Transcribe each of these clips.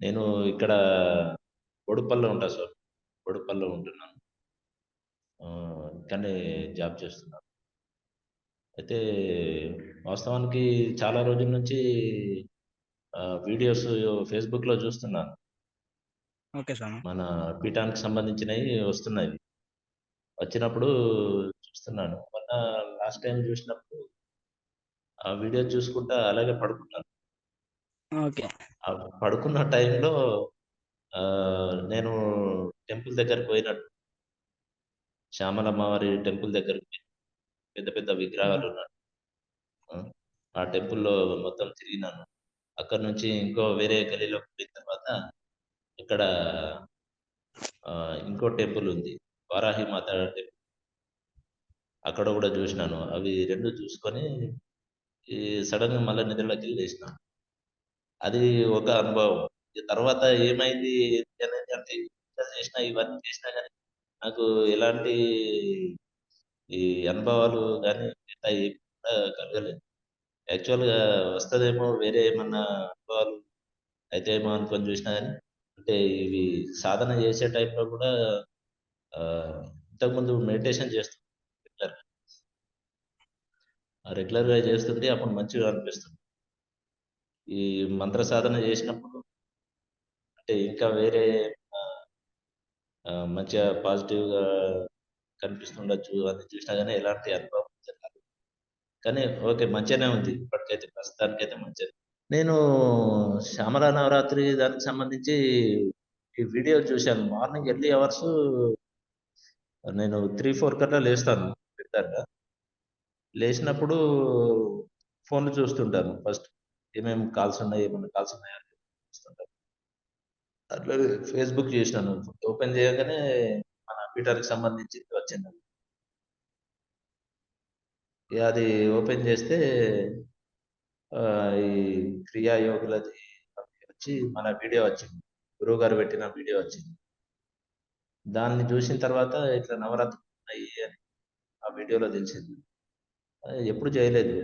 నేను ఇక్కడ బోడుప్పల్లో ఉంటా సార్. బోడుప్పల్లో ఉంటున్నాను. ఆహ్, ఇక్కడనే జాబ్ చేస్తున్నాను. అయితే వాస్తవానికి చాలా రోజుల నుంచి వీడియోస్ ఫేస్‌బుక్‌లో చూస్తున్నాను. ఓకే స్వామి. మన పీఠానికి సంబంధించినయి వస్తున్నాయి. వచ్చినప్పుడు చూస్తున్నాను. మొన్న లాస్ట్ టైమ్ చూసినప్పుడు ఆ వీడియో చూసుకుంటా అలాగే పడుకున్నాను. ఓకే. ఆ పడుకున్న టైంలో నేను టెంపుల్ దగ్గరికి పోయినట్టు శ్యామలమ్మ వారి టెంపుల్ దగ్గరికి పెద్ద పెద్ద విగ్రహాలు ఉన్నాయి ఆ టెంపుల్‌లో మొత్తం తిరిగినాను. అక్కడి నుంచి ఇంకో వేరే గలీలో పోయిన తర్వాత ఇక్కడ ఇంకో టెంపుల్ ఉంది. వారాహి మాత టెంపుల్. అక్కడ కూడా చూసినాను అవి రెండు చూసుకొని ఈ సడన్గా మల్ల నిద్రలోకి వెళ్ళేసినాను అది ఒక అనుభవం. తర్వాత ఏమైంది అనేది అంటే చేసినా ఇవన్నీ చేసినా కానీ నాకు ఎలాంటి ఈ అనుభవాలు కానీ మిగతా ఏవి కూడా కలగలేదు. యాక్చువల్‌గా వస్తదేమో వేరే ఏమన్నా అనుభవాలు అయితాయేమో అనుకోని చూసినా కానీ అంటే ఇవి సాధన చేసే టైంలో కూడా ఆహ్, ఇంతకుముందు మెడిటేషన్ చేస్తూ రెగ్యులర్‌గా. ఆ రెగ్యులర్‌గా చేస్తుంటే అప్పుడు మంచిగా అనిపిస్తుంది. ఈ మంత్ర సాధన చేసినప్పుడు అంటే ఇంకా వేరే ఆహ్, ఆహ్, మంచిగా పాజిటివ్‌గా కనిపిస్తుండొచ్చు. అది చూసినా కానీ ఎలాంటి అనుభవం జరగాలి కానీ ఓకే. మంచిగానే ఉంది. ఇప్పటికైతే ప్రస్తుతానికైతే మంచిగా నేను శ్యామల నవరాత్రి దానికి సంబంధించి ఈ వీడియో చూశాను. మార్నింగ్ ఎర్లీ అవర్స్ నేను త్రీ ఫోర్ కట్లా లేస్తాను పెడతాను లేచినప్పుడు ఫోన్‌లు చూస్తుంటాను ఫస్ట్. ఏమేమి కాల్స్ ఉన్నాయి, ఏమైనా కాల్స్ ఉన్నాయా అని చూస్తుంటాను. అట్లనే ఫేస్‌బుక్ చేసినాను. ఓపెన్ చేయగానే మన సంబంధించి వచ్చింది. అది ఓపెన్ చేస్తే ఈ క్రియా యోగులది వచ్చి మన వీడియో వచ్చింది. గురువుగారు పెట్టిన వీడియో వచ్చింది. దాన్ని చూసిన తర్వాత ఇట్లా నవరాత్రులు ఉన్నాయి అని ఆ వీడియోలో తెలిసింది. ఎప్పుడు చేయలేదు.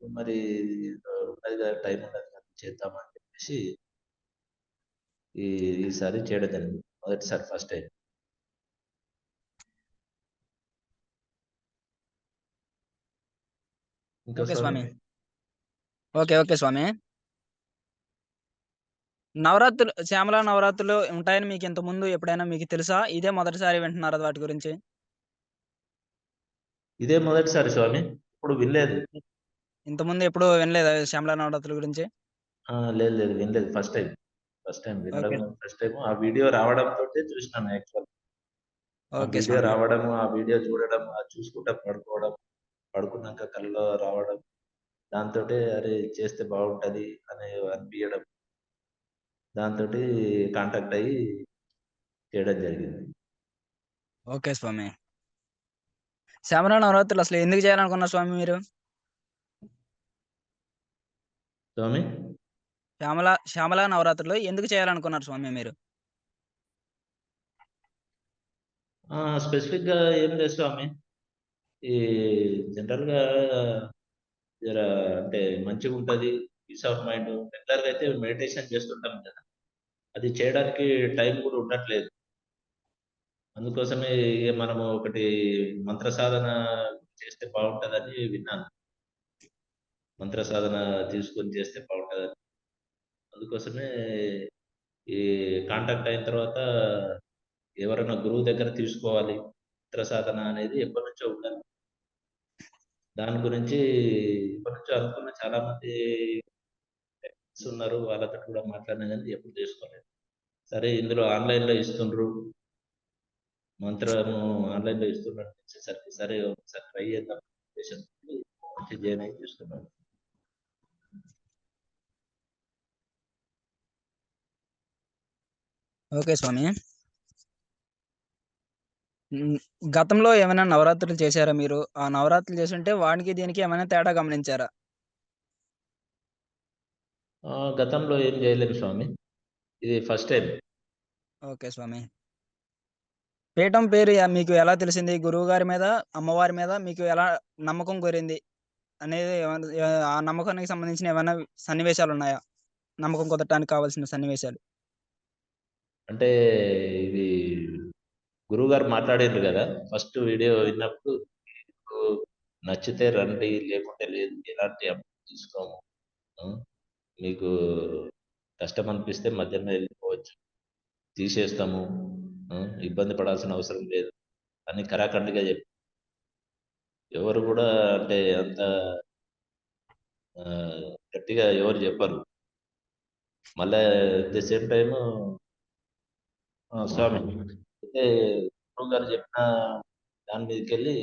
మరి ఉన్నది కదా! టైం ఉన్నది కదా! అని చెప్పేసి ఈ ఈసారి చేయడం జరిగింది. మొదటిసారి ఫస్ట్ టైం ఓకే స్వామి? ఓకే. ఓకే స్వామి. నవరాత్రులు శ్యామల నవరాత్రులు ఉంటాయని మీకు ఇంతకుముందు ఎప్పుడైనా మీకు తెలుసా? ఇదే మొదటిసారి వింటున్నారా వాటి గురించి? ఇదే మొదటిసారి స్వామి. ఎప్పుడు వినలేదు. ఇంతకుముందు ఎప్పుడూ వినలేదా శ్యామల నవరాత్రుల గురించి? ఆ! లేదు లేదు. వినలేదు. First time. ఫస్ట్ వినడం ఓకే. First time. ఆ వీడియో రావడంతోటే చూసినాను యాక్చువల్. ఆ ఓకే వీడియో స్వామి. రావడము, ఆ వీడియో చూడడం, అది చూసుకుంటా పడుకోవడం, పడుకున్నాక కలలో రావడం. దాంతోటే అరే! చేస్తే బాగుంటది అని అనిపియడం. దాంతోటి కాంటాక్ట్ అయ్యి చేయడం జరిగింది. ఓకే స్వామి. శ్యామల నవరాత్రులు అసలు ఎందుకు చేయాలనుకున్నారు స్వామి మీరు? స్వామి? శ్యామల శ్యామల నవరాత్రులు ఎందుకు చేయాలనుకున్నారు స్వామి మీరు? ఆ! స్పెసిఫిక్‌గా ఏం లేదు స్వామి. ఈ జనరల్‌గా జర అంటే మంచిగుంటది. పీస్ ఆఫ్ మైండ్ రెగ్యులర్‌గా అయితే మెడిటేషన్ చేస్తుంటాం కదా! అది చేయడానికి టైం కూడా ఉండట్లేదు. అందుకోసమే మనము ఒకటి మంత్ర సాధన చేస్తే బాగుంటుందని విన్నాను. మంత్ర సాధన తీసుకొని చేస్తే బాగుంటుందని అందుకోసమే ఈ కాంటాక్ట్ అయిన తర్వాత ఎవరైనా గురువు దగ్గర తీసుకోవాలి. మంత్ర సాధన అనేది ఎప్పటి నుంచో ఉండాలి దాని గురించి ఇప్పటి నుంచి అనుకున్న చాలా మంది ఉన్నారు. వాళ్ళతో కూడా మాట్లాడినా కానీ ఎప్పుడు తీసుకోలేదు. సరే ఇందులో ఆన్‌లైన్‌లో ఇస్తుండ్రు. మంత్రము ఆన్‌లైన్‌లో ఇస్తున్నారు తెలిసేసరికి సరే ఒకసారి ట్రై చేద్దాం ఉద్దేశంతోటి వచ్చి జాయిన్ అయి చూస్తున్నాను ఓకే స్వామి. గతంలో ఏమైనా నవరాత్రులు చేశారా మీరు? ఆ నవరాత్రులు చేసుంటే వానికి దీనికి ఏమైనా తేడా గమనించారా? ఆ! గతంలో ఏం జేయలేదు స్వామి. ఇది ఫస్ట్ టైమ్. ఓకే స్వామి. పీఠం పేరు య మీకు ఎలా తెలిసింది? గురువుగారి మీద, అమ్మవారి మీద మీకు ఎలా నమ్మకం కుదిరింది? అనేది ఏమన్నా ఆ నమ్మకానికి సంబంధించిన ఏమన్నా సన్నివేశాలున్నాయా? నమ్మకం కుదరటానికి కావాల్సిన సన్నివేశాలు? అంటే ఇది గురువు గారు మాట్లాడారు కదా ఫస్ట్ వీడియో విన్నప్పుడు మీకు నచ్చితే రండి. లేకుంటే లేదు. ఎలాంటి అమౌంట్ తీసుకోము. మీకు కష్టం అనిపిస్తే మధ్యలో వెళ్ళిపోవచ్చు తీసేస్తాము. ఇబ్బంది పడాల్సిన అవసరం లేదు. అని కరాఖండిగా చెప్పి ఎవరు కూడా అంటే అంత గట్టిగా ఎవరు చెప్పరు మళ్ళీ ఎట్ ది సేమ్ టైము స్వామి స్వామి. అయితే గురువుగారు జెప్పిన దాని మీదకెళ్ళి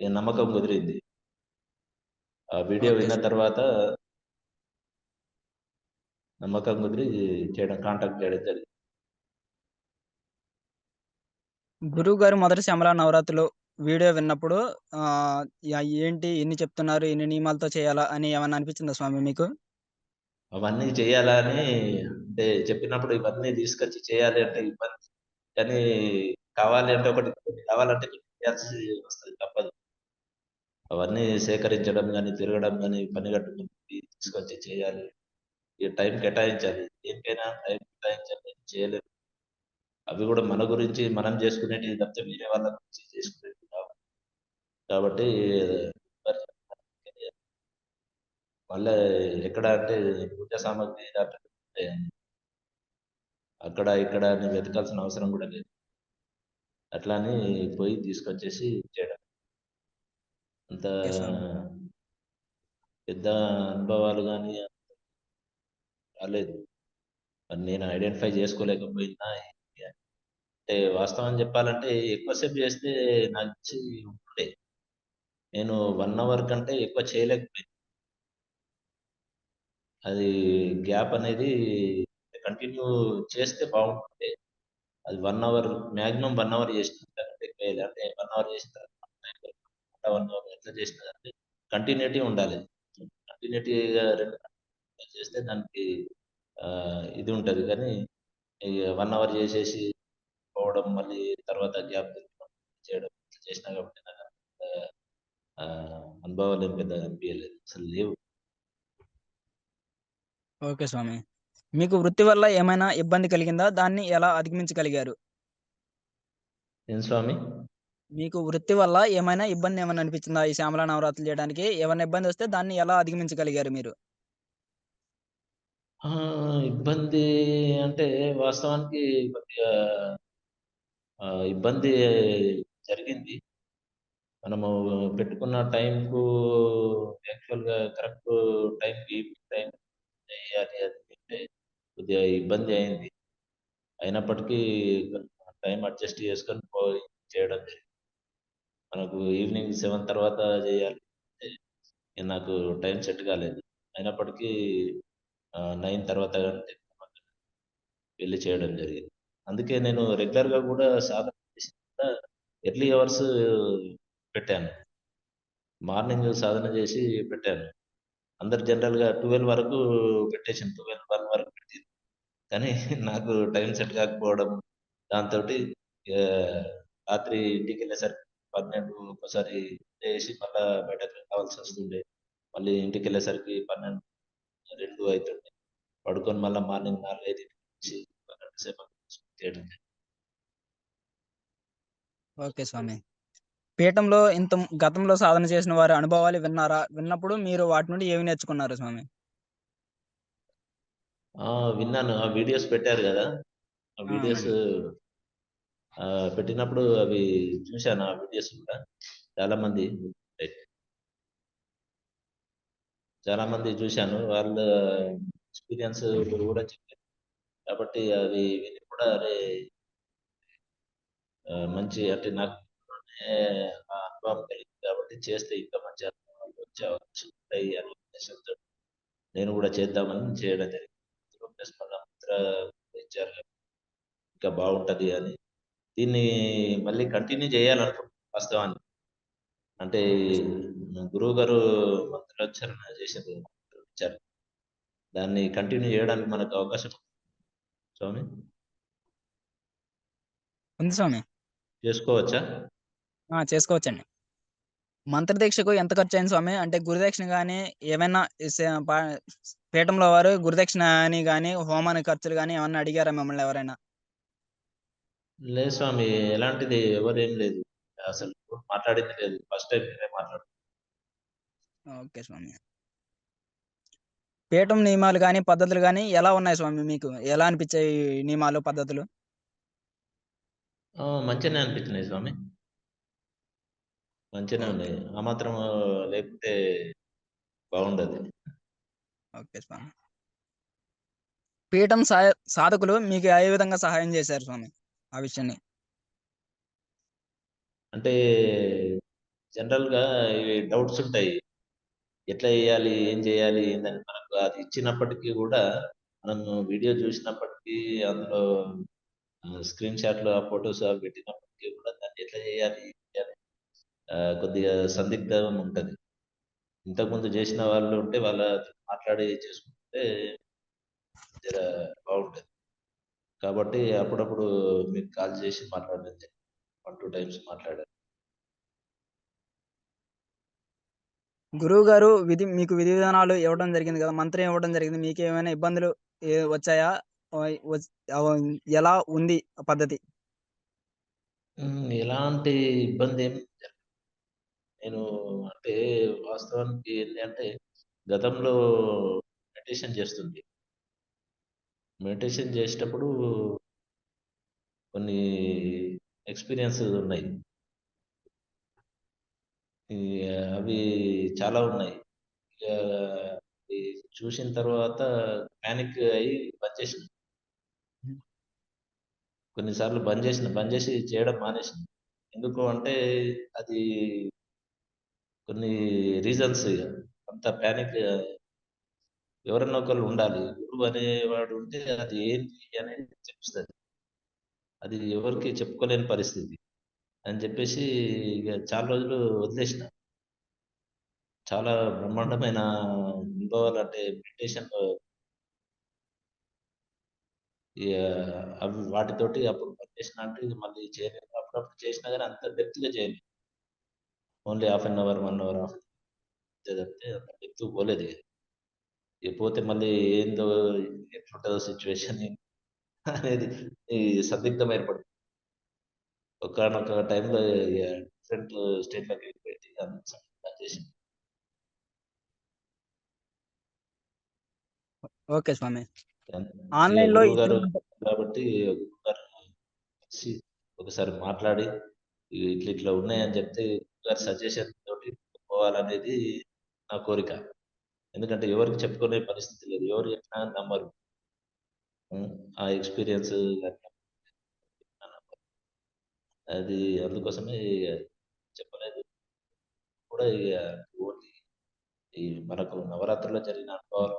ఇగ నమ్మకం కుదిరింది. ఆ వీడియో. విన్న. తర్వాత నమ్మకం కుదిరి చేయడం కాంటాక్ట్ చేయడం జరిగింది. గురువుగారు మొదటి శ్యామల నవరాత్రులు వీడియో విన్నప్పుడు ఏంటి ఇన్ని చెప్తున్నారు, ఇన్ని నియమాలతో చేయాలా అని ఏమన్నా అనిపించిందా స్వామి మీకు? అవన్నీ చేయాలా అని అంటే చెప్పినప్పుడు ఇవన్నీ తీసుకొచ్చి చేయాలి అంటే ఇబ్బంది. కానీ కావాలి అంటే ఒకటి కొన్ని కావాలంటే చేయాల్సి వస్తుంది తప్పదు. అవన్నీ సేకరించడం కానీ తిరగడం కానీ పని గట్టుకొని తీసుకొచ్చి చేయాలి. ఇగ టైం కేటాయించాలి. దేనికైనా టైం కేటాయించాలి. చేయలేదు అవి కూడా మన గురించి మనం చేసుకునేటివి తప్పితే వేరే వాళ్ళ గురించి చేసుకునేటివి కావు. కాబట్టి మళ్ళీ ఎక్కడ అంటే పూజా సామాగ్రి అక్కడ ఇక్కడ అని వెతకాల్సిన అవసరం గూడా లేదు. అట్లా అని పోయి తీసుకొచ్చేసి చేయడం. అంత. పెద్ద అనుభవాలు గాని రాలేదు. మరి నేను ఐడెంటిఫై జేసుకోలేకపోయినా అంటే వాస్తవం జెప్పాలంటే ఎక్కువ సేపు జేస్తే నాకు తెలిసి ఉంటుండే. నేను 1 అవర్ కంటే ఎక్కువ చేయలేకపోయాను. అది గ్యాప్ అనేది కంటిన్యూ చేస్తే బాగుంటుంది అది one hour maximum one hour చేసిన ఎక్కువ అంటే వన్ అవర్ చేసిన వన్ అవర్ ఎట్లా చేసినా కంటిన్యూటీ ఉండాలి. కంటిన్యూటీగా రెండు చేస్తే దానికి ఇది ఉంటుంది కానీ వన్ అవర్ చేసేసి పోవడం మళ్ళీ తర్వాత గ్యాప్ చేయడం ఇట్లా చేసినా కాబట్టి నాకు అనుభవాలు ఏం పెద్ద అనిపించలేదు అసలు లేవు. ఓకే స్వామి. మీకు వృత్తి వల్ల ఏమైనా ఇబ్బంది కలిగిందా? దాన్ని ఎలా అధిగమించగలిగారు? ఏం స్వామి? మీకు వృత్తి వల్ల ఏమైనా ఇబ్బంది ఏమన్నా అనిపించిందా? ఈ శ్యామల నవరాత్రులు చేయడానికి ఏమన్నా ఇబ్బందొస్తే దాన్ని ఎలా అధిగమించగలిగారు మీరు? ఆ! ఇబ్బంది అంటే వాస్తవానికి కొద్దిగా ఇబ్బంది జరిగింది. మనము పెట్టుకున్న టైంకు యాక్చువల్‌గా కరెక్ట్ టైంకి టైం చేయాలి అనుకుంటే కొద్దిగా ఇబ్బంది అయింది. అయినప్పటికీ టైం అడ్జస్ట్ చేసుకొని పోయి చేయడం జరిగింది. మనకు ఈవినింగ్ సెవెన్ తర్వాత చేయాలి అంటే నాకు టైం సెట్ కాలేదు. అయినప్పటికీ నైన్ తర్వాత వెళ్ళి వెళ్ళి చేయడం జరిగింది. అందుకే నేను రెగ్యులర్‌గా కూడా సాధన ఎర్లీ అవర్స్ పెట్టాను. మార్నింగ్ సాధన చేసి పెట్టాను. అందరు జనరల్‌గా 12 వరకు పెట్టేసాను ట్వెల్వ్ వన్ వరకు పెట్టింది కానీ నాకు టైం సెట్ కాకపోవడం దాంతోటి రాత్రి రాత్రి ఇంటికెళ్ళేసరికి 12 ఒక్కోసారి చేసి మళ్ళా రావాల్సి వస్తుండే మళ్ళీ ఇంటికి వెళ్ళేసరికి పన్నెండు రెండు అవుతుండే పడుకొని మళ్ళీ మార్నింగ్ 4, 5కి లేచి సేపు చేయడం ఓకే స్వామి. పీఠంలో ఇంత గతంలో సాధన చేసిన వారి అనుభవాలు విన్నారా? విన్నప్పుడు మీరు వాటి నుండి ఏమి నేర్చుకున్నారు స్వామి? ఆ! విన్నాను. ఆ వీడియోస్ పెట్టారు గదా! ఆ ఆ! వీడియోస్ అవునండి. ఆహ్, పెట్టినప్పుడు అవి చూశాను. ఆ వీడియోస్ కూడా చాలామంది రైట్. చాలామంది చూశాను. వాళ్ళ ఎక్స్‌పీరియన్స్ కూడా చెప్పారు. కాబట్టి అవి విని కూడా అరే! మంచి అంటే నాకు ఏ ఆ అనుభవం కలిగింది కాబట్టి చేస్తే ఇంకా మంచి అనుభవాలు వచ్చే అవకాశాలు ఉంటాయి అనే ఉద్దేశంతో నేను కూడా చేద్దామని చేయడం జరిగింది. ప్లస్ మళ్ళా ముద్ర ఇచ్చారు కదా! ఇంకా బావుంటది అని. దీన్ని మళ్ళీ కంటిన్యూ చేయాలనుకుంటున్నా వాస్తవానికి. అంటే ఓకే స్వామి. గురువుగారు మంత్రోచ్చారణ ఇచ్చారు. దాన్ని కంటిన్యూ చేయడానికి మనకు అవకాశం స్వామి ఉంది స్వామి. చేసుకోవచ్చా? చేసుకోవచ్చండి. మంత్రదీక్షకు ఎంత ఖర్చయింది స్వామి? అంటే గురుదక్షిణ గాని, ఏమైనా పీఠంలో వారు గురుదక్షిణ అని గాని, హోమానికి ఖర్చులు గాని ఏమన్నా అడిగారా మిమ్మల్ని ఎవరైనా? లేదు స్వామి. ఎలాంటిది ఎవరేం లేదు. అసలు మాట్లాడింది లేదు. ఫస్ట్ టైమ్ మీరే మాట్లాడు ఓకే స్వామి. పీఠం నియమాలు గాని, పద్ధతులు గాని ఎలా ఉన్నాయి స్వామి మీకు? ఎలా అనిపిచ్చాయి ఈ నియమాలు, పద్ధతులు? మంచిగానే అనిపించినాయి స్వామి. మంచిగానే. ఉన్నాయి. ఆ మాత్రం లేకపోతే బాగుండదు. ఓకే స్వామి. పీఠం సాయ సాధకులు మీకు ఏ విధంగా సహాయం చేశారు స్వామి ఆ విషయాన్ని? అంటే జనరల్‌గా ఇవి డౌట్స్ ఉంటాయి. ఎట్లా చేయాలి? ఏం చేయాలి? ఏందని మనకు అది ఇచ్చినప్పటికీ కూడా మనము వీడియో చూసినప్పటికీ అందులో స్క్రీన్ షాట్‌లు, ఆ ఫోటోస్ అవి పెట్టినప్పటికీ కూడా దాన్ని ఎట్లా చేయాలి? కొద్దిగా సందిగ్ధం ఉంటది. ఇంతకుముందు చేసిన వాళ్ళు ఉంటే వాళ్ళతో మాట్లాడి చేసుకుంటే జర బాగుంటది. కాబట్టి అప్పుడప్పుడు మీకు కాల్ చేసి మాట్లాడడం. 1, 2 టైమ్స్ మాట్లాడాను. గురువుగారు విధి మీకు విధి విధానాలు ఇవ్వడం జరిగింది కదా! మంత్రం ఇవ్వడం జరిగింది. మీకేమైనా ఇబ్బందులు ఎ వచ్చాయా? ఎలా ఉంది పద్ధతి? ఎలాంటి ఇబ్బందేం జరగలేదు. నేను అంటే వాస్తవానికి ఏంటి అంటే గతంలో మెడిటేషన్ చేస్తుంటి. మెడిటేషన్ చేసేటప్పుడు కొన్ని ఎక్స్‌పీరియన్సెస్ ఉన్నాయి. ఈ అవి చాలా ఉన్నాయి. అది చూసిన తర్వాత పానిక్ అయ్యి బంద్ చేసిన. హ్మ్. కొన్ని సార్లు బంద్ చేసిన. బంద్ చేసి చేయడం మానేసిన. ఎందుకు అంటే అది కొన్ని రీజన్స్ ఇక అంత ప్యానిక్ ఎవరన్నా ఒకళ్ళు ఉండాలి. గురువు అనేవాడు ఉంటే అది ఏంటి అనేది చెప్తుంది అది ఎవరికి చెప్పుకోలేని పరిస్థితి. అని చెప్పేసి ఇక చాలా రోజులు వదిలేసిన. చాలా బ్రహ్మాండమైన అనుభవాలు అంటే మెడిటేషన్‌లో అవి వాటితోటి అప్పుడు పనిచేసిన అంటే మళ్ళీ చేయలేదు. అప్పుడప్పుడు చేసినా కానీ అంత డెప్త్‌గా చేయలేదు. Only half an hour, 1 hour half అంతే తప్పితే అంత డెప్త్‌కి పోలేదు. ఇగ పోతే మళ్ళీ ఏందో ఎట్లుంటదో సిట్యుయేషన్ అనేది సందిగ్ధం ఏర్పడుతుంది. ఒకానొక ఇగ డిఫరెంట్ స్టేట్‌లోకి వెళ్ళిపోయింది. బంద్ చేసిన. ఓకే స్వామి. గురువుగారు మంత్ర కాబట్టి ఒకసారి మాట్లాడి ఇట్లా ఇట్లా ఉన్నాయని చెప్తే గారి సజెషన్ తోటి పోవాలనేది నా కోరిక. ఎందుకంటే ఎవరికి చెప్పుకునే పరిస్థితి లేదు. ఎవరు చెప్పినా నమ్మరు. ఆ ఎక్స్‌పీరియన్స్ అది అందుకోసమే చెప్పలేదు. కూడా ఇక ఓన్లీ ఈ మనకు నవరాత్రుల్లో జరిగిన అనుభవాలు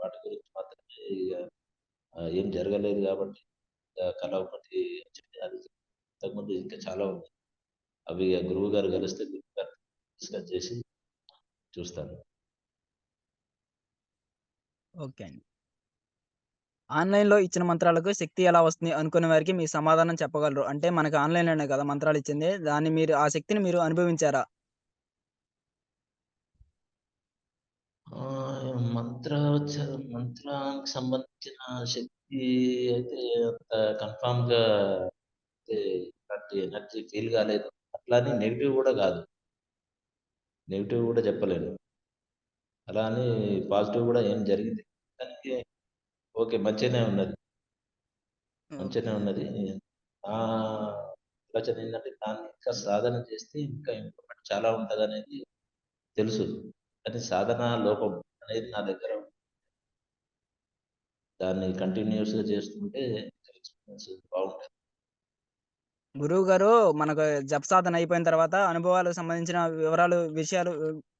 వాటి గురించి మాత్రమే ఇక ఏం జరగలేదు కాబట్టి కళ ఒకటి అది ఇంతకుముందు ఇంకా చాలా ఉంది అవి ఇగ గురువుగారు కలిస్తే గురువుగారితో డిస్కస్ చేసి చూస్తాను. ఓకే అండి. ఆన్‌లైన్‌లో ఇచ్చిన మంత్రాలకు శక్తి ఎలా వస్తుంది అనుకునే వారికి మీ సమాధానం చెప్పగలరు. అంటే మనకు ఆన్‌లైన్‌లోనే కదా మంత్రాలు ఇచ్చింది. దాన్ని మీరు ఆ శక్తిని మీరు అనుభవించారా? మంత్రోచ్చ మంత్రానికి సంబంధించిన శక్తి అయితే అంత ఇలాంటి ఎనర్జీ ఫీల్ కాలేదు. అట్లా అని నెగెటివ్ కూడా కాదు. నెగెటివ్ కూడా చెప్పలేను. అలా అని పాజిటివ్ కూడా ఏం జరిగింది. మొత్తానికి ఓకే. మంచిగానే ఉన్నది. మంచిగానే. ఉన్నది. నా ఆలోచన ఏందంటే దాన్ని ఇంకా సాధన చేస్తే ఇంకా ఇంప్రూవ్‌మెంట్ చాలా ఉంటదనేది తెలుసు. కానీ సాధనా లోపం అనేది నా దగ్గర ఉంది. దాన్ని కంటిన్యూయస్‌గా చేస్తుంటే ఎక్స్‌పీరియన్స్ బాగుంటది. గురువుగారు మనకు జప సాధన అయిపోయిన తర్వాత అనుభవాలకు సంబంధించిన వివరాలు, విషయాలు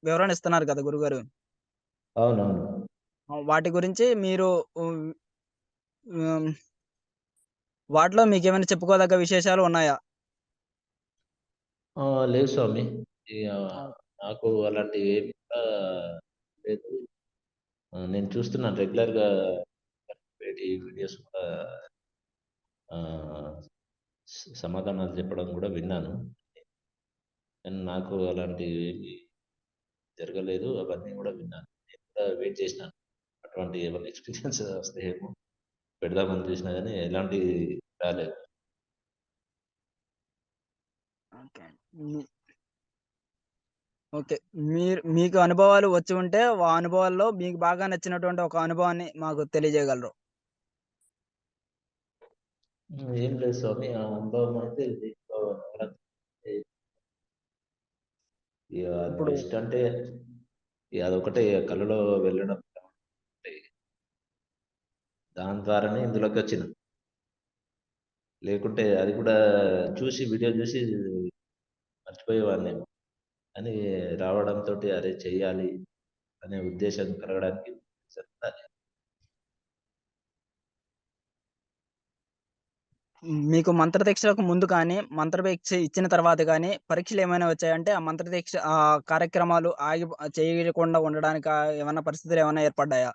వివరణ ఇస్తున్నారు కదా. అవునవును. ఆ! వాటి గురించి మీరు. వాటిలో మీకేమైనా చెప్పుకోదగ్గ విశేషాలు ఉన్నాయా? ఆ! లేదు స్వామి. నాకు అలాంటివేమి కూడా లేదు. ఆ! నేను చూస్తున్నాను రెగ్యులర్‌గా పెట్టి వీడియోస్ కూడా సమాధానాలు చెప్పడం కూడా విన్నాను. కానీ నాకు అలాంటివి జరగలేదు. అవన్నీ కూడా విన్నాను. నేను కూడా వెయిట్ చేసినాను. అటువంటి ఏమన్నా ఎక్స్‌పీరియన్స్ ఏమో పెడదామని చూసినా కానీ ఎలాంటి రాలేదు. ఓకే. మీరు మీకు అనుభవాలు వచ్చి ఉంటే, ఆ అనుభవాల్లో మీకు బాగా నచ్చినటువంటి ఒక అనుభవాన్ని మాకు తెలియజేయగలరు. ఏం లేదు స్వామి. ఆ అనుభవం అయితే ఇప్పుడు బెస్ట్ అంటే ఇగ అదొకటే ఇగ కలలో వెళ్ళడం. దాని ద్వారానే ఇందులోకొచ్చిన. లేకుంటే అది కూడా చూసి వీడియో చూసి మర్చిపోయేవాడినేమో. కానీ రావడంతోటి అరే! చెయ్యాలి అనే ఉద్దేశం కలగడానికి సరిపోతాది. హ్మ్. మీకు మంత్రదీక్షకు ముందు కానీ, మంత్రదీక్ష ఇచ్చిన తర్వాత గానీ, పరీక్షలేమైనా వచ్చాయంటే, ఆ మంత్రదీక్ష ఆహ్, కార్యక్రమాలు ఆగిపో చేయకుండా ఉండడానికి ఆహ్, ఏమన్నా పరిస్థితులు ఏమన్నా ఏర్పడ్డాయా?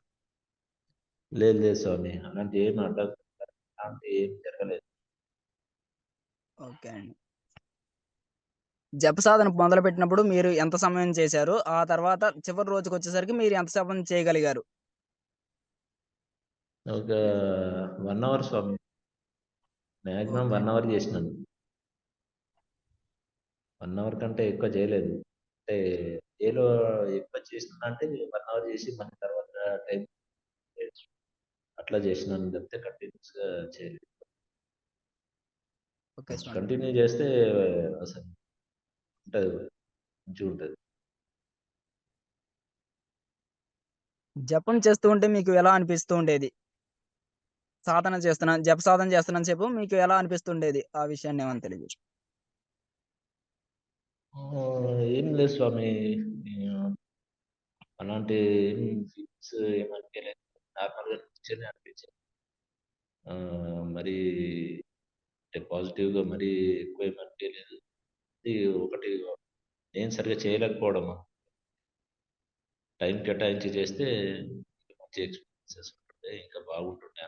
లేదు లేదు స్వామి. అలాంటియేమి అడ్డంకులు అలాంటియేమి జరగలేదు. ఓకే అండి. జప సాధన మొదలుపెట్టినప్పుడు మీరు ఎంత సమయం చేశారు? ఆ తర్వాత చివరి రోజుకొచ్చేసరికి మీరు ఎంత సమయం చేయగలిగారు? ఒక 1 అవర్ స్వామి. మాక్సిమం. 1 అవర్ చేసినాను. 1 అవర్ కంటే ఎక్కువ చేయలేదు. అంటే డేలో ఎక్కువ చేసినా అంటే 1 అవర్ చేసి మళ్ళీ తర్వాత టైం అట్లా చేసినాను తప్పితే కంటిన్యూయస్‌గా చేయలేదు. ఓకే. కంటిన్యూ చేస్తే అసలు ఉంటది. మంచిగుంటది. జపం చేస్తూ ఉంటే మీకు ఎలా అనిపిస్తూ ఉండేది? సాధన చేస్తున్నా జప సాధన చేస్తున్నాను చెప్పు మీకు ఎలా అనిపిస్తుండేది? ఆ విషయాన్ని ఏమని తెలియజేసి ఏం లేదు స్వామి. అలాంటి ఏం ఫీలింగ్స్ నార్మల్‌గా అనిపించింది. మరి అంటే పాజిటివ్‌గా మరీ ఎక్కువేమి అనిపియలేదు. ఇది ఒకటి నేను సరిగ్గా చేయలేకపోవడమా. టైం కేటాయించి చేస్తే మంచి ఎక్స్‌పీరియన్సెస్ ఉంటుండే. ఇంకా బాగుంటుండే.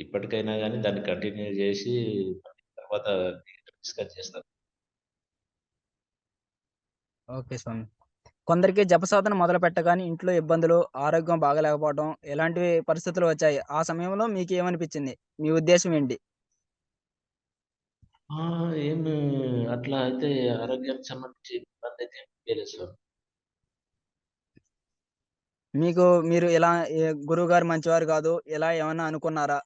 ఇప్పటికైనా గానీ దాన్ని కంటిన్యూ చేసి తర్వాత డిస్కస్ చేస్తాను. ఓకే స్వామి. కొందరికి జప సాధన మొదలుపెట్టగానే ఇంట్లో ఇబ్బందులు, ఆరోగ్యం బాగాలేకపోవడం ఇలాంటివి పరిస్థితులు వచ్చాయి. ఆ సమయంలో మీకేమనిపించింది? మీ ఉద్దేశ్యం ఏంటి? ఏమి అట్లా అయితే ఆరోగ్యానికి సంబంధించి అనిపియలేదు స్వామి. మీకు మీరు ఇలా ఎ గురువుగారు మంచివారు కాదు. ఇలా ఏమన్నా అనుకున్నారా?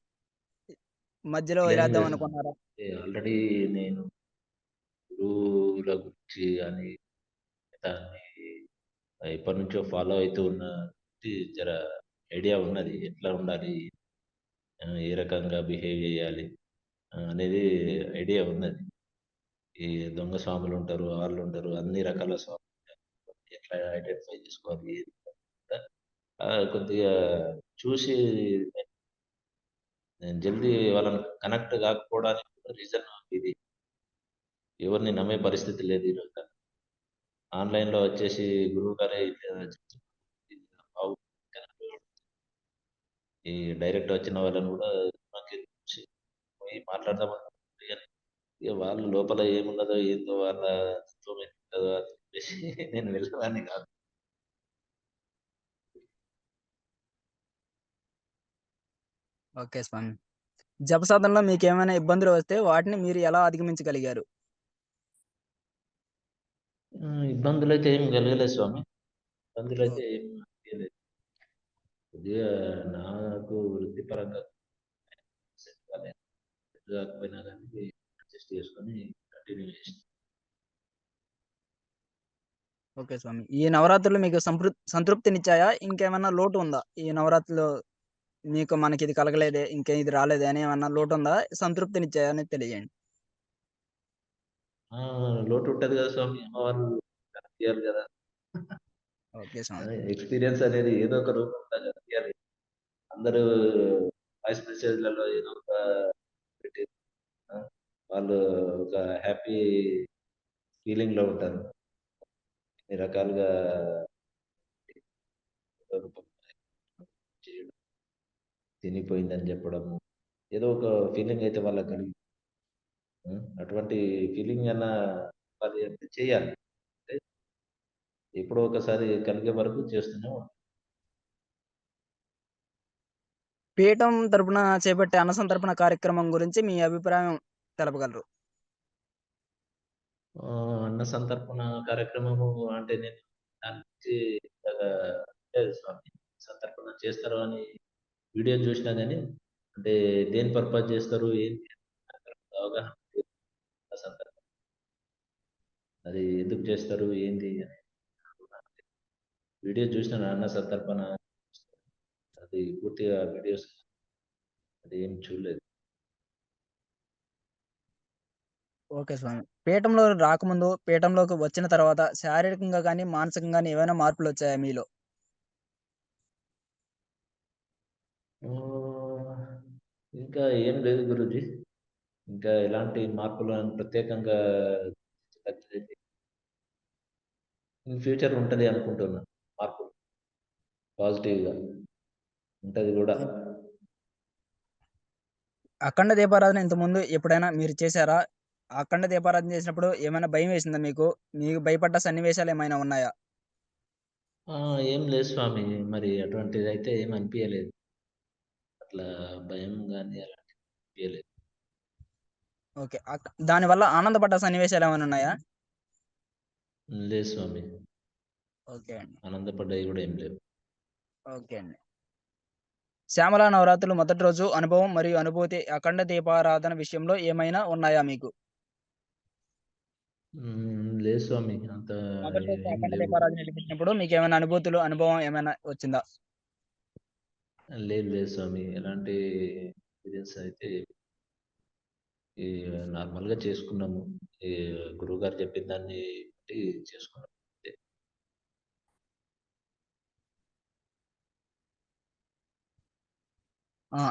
మధ్యలో వదిలేద్దాం. అనుకున్నారా? ఆల్రెడీ నేను గురువుల గురించి గాని, దాన్ని ఎప్పటినుంచో ఫాలో అయితూ ఉన్న జర ఐడియా ఉన్నది. ఎట్లా ఉండాలి? ఏ రకంగా బిహేవ్ చేయాలి? అనేది ఐడియా ఉన్నది. ఈ దొంగ స్వాములుంటారు, ఆళ్ళుంటారు, అన్ని రకాల స్వాములుంటారు. ఎట్లా ఐడెంటిఫై చేసుకోవాలి? కొద్దిగా చూసి నేను జల్దీ వాళ్ళని కనెక్ట్ కాకపోవడానికి కూడా రీజన్ ఇది. ఎవరిని నమ్మే పరిస్థితి లేదు ఈరోజు ఆన్‌లైన్‌లో వచ్చేసి గురువు గారే బాబు ఈ డైరెక్ట్ వచ్చిన వాళ్ళని కూడా పోయి మాట్లాడదామని వాళ్ళు లోపల ఏమున్నదో ఏందో వాళ్ళ అని చెప్పేసి నేను వెళ్ళడానికి కాదు. ఓకే స్వామి. జప సాధనలో మీకేమైనా ఇబ్బందులు వస్తే వాటిని మీరు ఎలా అధిగమించగలిగారు? హ్మ్. ఇబ్బందులైతే ఏమి కలగలేదు స్వామి. ఓహ్! ఇబ్బందులైతే ఏమి అనిపియలేదు. కొద్దిగా నాకు వృత్తిపరంగా సెట్ కాలేదు. సెట్ కాకపోయినా గానీ అడ్జస్ట్ చేసుకొని కంటిన్యూ చేసిన. ఓకే స్వామి. ఈ నవరాత్రులు మీకు సంతృప్తినిచ్చాయా? ఇంకేమన్నా లోటు ఉందా? ఈ నవరాత్రిలో మీకు మనకిది కలగలేదే, ఇంకా ఇది రాలేదే అని ఏమన్నా లోటుందా? సంతృప్తినిచ్చాయా అనేది తెలియజేయండి. ఆ! లోటు ఉంటది కదా స్వామి. అమ్మవారు కనిపియాలి కదా! ఓకే! స్వామి. ఎక్స్‌పీరియన్స్ అనేది ఏదో ఒక రూపంలో కనిపియాలి. అందరూ వాయిస్ మెసేజ్‌లలో ఏదో ఒక పెట్టి ఆ! వాళ్ళు ఒక హ్యాపీ ఫీలింగ్‌లో ఉంటారు. అన్ని రకాలుగా తినిపోయిందని చెప్పడము. ఏదో ఒక ఫీలింగ్ అయితే వాళ్ళకి కలిగి. అటువంటి ఫీలింగ్ అన్నా అది అంటే చేయాలి. అంటే ఎప్పుడో ఒకసారి కలిగే వరకు చేస్తూనే ఉంటాం. పీఠం తరపున చేపట్టే అన్నసంతర్పణ కార్యక్రమం గురించి మీ అభిప్రాయం తెలపగలరు? అన్న సంతర్పణ కార్యక్రమము అంటే నేను దాని గురించి స్వామి. సంతర్పణ చేస్తారు అని వీడియో చూసినా కానీ అంటే దేని పర్పస్ చేస్తారు? ఏంటి? అవగాహన అది ఎందుకు చేస్తారు? ఏంది? అని వీడియో చూసిన అన్న సందర్భన అది పూర్తిగా వీడియోస్ అది ఏం చూడలేదు. ఓకే స్వామి. పీఠంలో రాకముందు, పీఠంలోకి వచ్చిన తర్వాత శారీరకంగా కానీ మానసికంగా గానీ ఏవైనా మార్పులొచ్చాయా మీలో? ఇంకా ఏం లేదు గురూజీ. ఇంకా ఎలాంటి మార్పులు ప్రత్యేకంగా ఇన్ ఫ్యూచర్ ఉంటది అనుకుంటున్నా మార్పు. పాజిటివ్‌గా. ఉంటది గూడా. అఖండ దీపారాధన ఇంతకుముందు ఎప్పుడైనా మీరు చేశారా? అఖండ దీపారాధన చేసినప్పుడు ఏమైనా భయమేసిందా మీకు? మీకు భయపడ్డ సన్నివేశాలేమైనా ఉన్నాయా? ఆ! ఏం లేదు స్వామి. మరి అటువంటిదైతే ఏమి అనిపియలేదు. అట్లా భయం గాని అలాంటివి. ఓకే. దానివల్ల ఆనందపడ్డ సన్నివేశాలేమైనా ఉన్నాయా? లేదు స్వామి. ఓకే అండి. ఆనందపడ్డయి గూడా ఏం లేవు. ఓకే అండి. శ్యామల నవరాత్రులు మొదటి రోజు అనుభవం మరియు అనుభూతి అఖండ దీపారాధన విషయంలో ఏమైనా ఉన్నాయా మీకు? లేదు స్వామి. అంత. దీపారాధన వెలిగించినప్పుడు మీకేమైనా అనుభూతులు, అనుభవం ఏమైనా వచ్చిందా? లేదు లేదు స్వామి. ఎలాంటి ఎక్స్‌పీరియన్స్ అయితే ఈ నార్మల్‌గా చేసుకున్నాము. ఈ గురువుగారు చెప్పిన దాన్ని బట్టి చేసుకున్నాం అంతే. ఆ!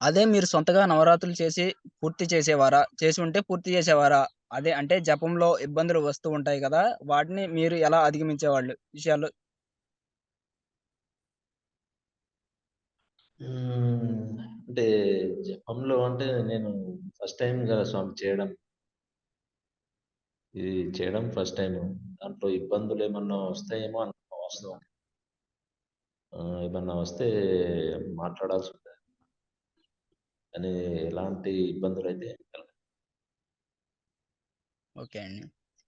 అదే మీరు సొంతగా నవరాత్రులు చేసి పూర్తి చేసేవారా? చేసి ఉంటే పూర్తి చేసేవారా? అదే అంటే జపంలో ఇబ్బందులు వస్తూ ఉంటాయి కదా వాటిని మీరు ఎలా అధిగమించేవాళ్ళు? విషయాలు హ్మ్. అంటే జపంలో అంటే నేను ఫస్ట్ టైం కదా స్వామి చేయడం. ఇది చేయడం ఫస్ట్ టైము. దాంట్లో ఇబ్బందులేమన్నా వస్తాయేమో అనుకున్నా వాస్తవం. ఆహ్, ఏమన్నా వస్తే మాట్లాడాల్సుంటది. కానీ ఎలాంటి ఇబ్బందులైతే అయితే ఓకే అండి.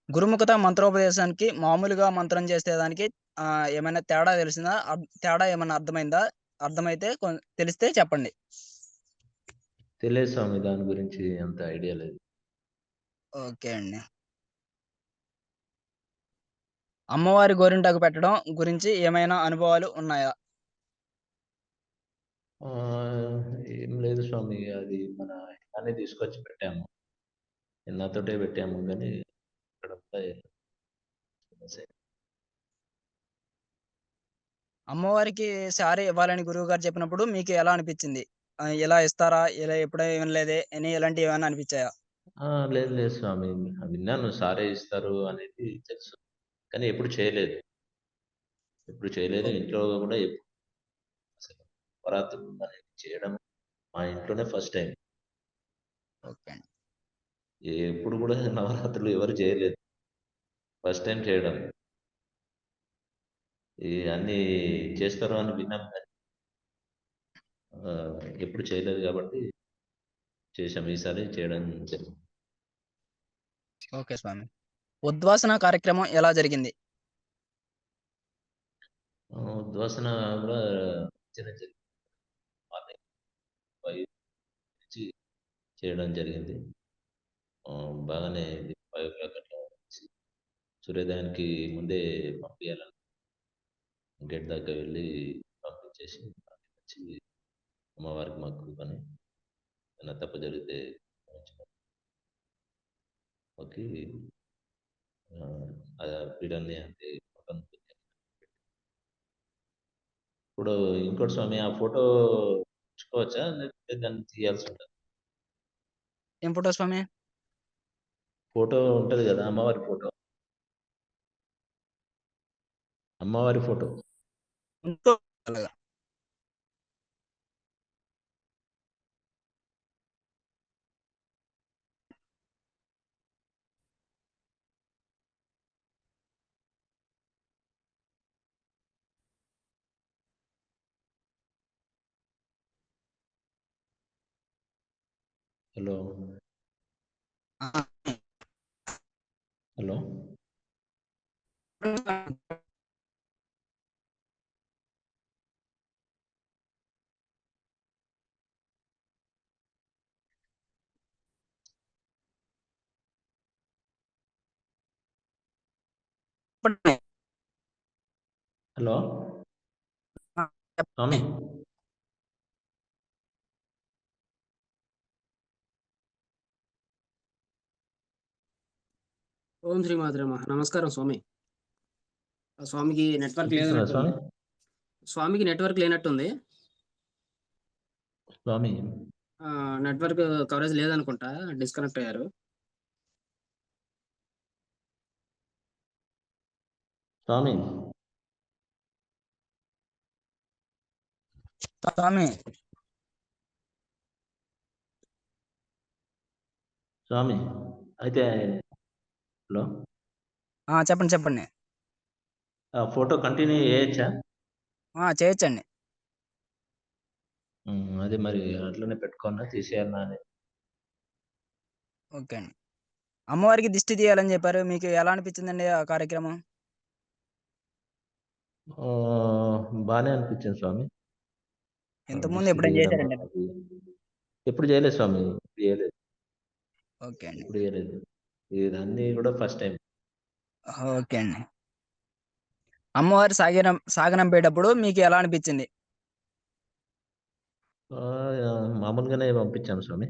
గురుముఖత మంత్రోపదేశానికి మామూలుగా మంత్రం చేసేదానికి ఆహ్, ఏమైనా తేడా తెలిసిందా? అబ్ తేడా ఏమన్నా అర్థమైందా? అర్థమైతే తెలిస్తే చెప్పండి. తెలియదు స్వామి దాని గురించి అంత ఐడియా లేదు. ఓకే అండి. అమ్మవారి గోరింటాకు పెట్టడం గురించి ఏమైనా అనుభవాలు ఉన్నాయా? ఏం లేదు స్వామి. అది మన ఇలానే తీసుకొచ్చి పెట్టాము. ఇన్నాతోటే పెట్టాము గానీ ఇక్కడ సమస్య అమ్మవారికి శారీ ఇవ్వాలని గురువుగారు చెప్పినప్పుడు మీకు ఎలా అనిపిచ్చింది? ఆహ్, ఇలా ఇస్తారా? ఇలా ఎప్పుడూ వినలేదే అని ఇలాంటివి ఏమన్నా అనిపిచ్చాయా? ఆ! లేదు లేదు స్వామి. విన్నాను సారే ఇస్తారు అనేది తెలుసు. కానీ ఎప్పుడు చేయలేదు. ఎప్పుడు చేయలేదు. ఇంట్లో గూడా ఎప్పుడు అసలు నవరాత్రులు అనేది చేయడం మా ఇంట్లోనే ఫస్ట్ టైమ్. ఓకే. ఎప్పుడు గూడా నవరాత్రులు ఎవరు చేయలేదు. ఫస్ట్ టైమ్ చేయడం. అన్నీ చేస్తారు అని విన్నాం ఆహ్, ఎప్పుడు చేయలేదు గాబట్టి చేశాం. ఈసారి చేయడం జరిగింది. ఓకే స్వామి. ఉద్వాసన కార్యక్రమం ఎలా జరిగింది? ఉద్వాసన గూడా మంచిగానే జరిగింది. మార్నింగ్ 5 నుంచి చేయడం జరిగింది. బాగానే అయింది. 5:00 అట్లా నుంచి సూర్యోదయానికి ముందే పంపియాలని గేట్ దాకా వెళ్ళి పంపించేసి వచ్చి అమ్మవారికి మొక్కుకొని ఏమైనా తప్పు జరిగితే ఆ పీఠాన్ని అంటే పక్కన. ఇప్పుడు ఇంకోటి స్వామి ఆ ఫోటో ఉంచుకోవచ్చా? లేకపోతే దాన్ని తీయాల్సుంటదా? ఏం ఫోటో స్వామి? ఫోటో ఉంటది గదా! అమ్మవారి ఫోటో. అమ్మవారి photo. untuk Halo. Ah. Halo. Hello చెప్పండి. హలో ఆ! స్వామి. ఓం శ్రీ మాత్రే నమః. నమస్కారం స్వామి. స్వామికి నెట్వర్క్. స్వామి స్వామికి నెట్వర్క్ లేనట్టుంది. స్వామి! నెట్వర్క్ కవరేజ్ లేదనుకుంటా. డిస్కనెక్ట్ అయ్యారు. స్వామి స్వామి స్వామి అయితే హలో! చెప్పండి. చెప్పండి. ఫోటో కంటిన్యూ చేయొచ్చా? ఆ! చేయొచ్చండి. అదే మరి అట్లనే పెట్టుకోనా? తీసేయాలనా అని. ఓకే అండి. అమ్మవారికి దిష్టి తీయాలని చెప్పారు. మీకు ఎలా అనిపించిందండి ఆ కార్యక్రమం? బానే అనిపించింది స్వామి. ఇంతకుముందు ఎప్పుడైనా చేశారండి? ఎప్పుడు చేయలేదు స్వామి. చేయలేదు. ఓకే అండి. ఎప్పుడు చేయలేదు. ఇదన్నీ కూడా ఫస్ట్ టైమ్. ఓకే అండి. అమ్మవారు సాగినం సాగనంపేటప్పుడు మీకు ఎలా అనిపించింది? మామూలుగానే పంపించాం స్వామి.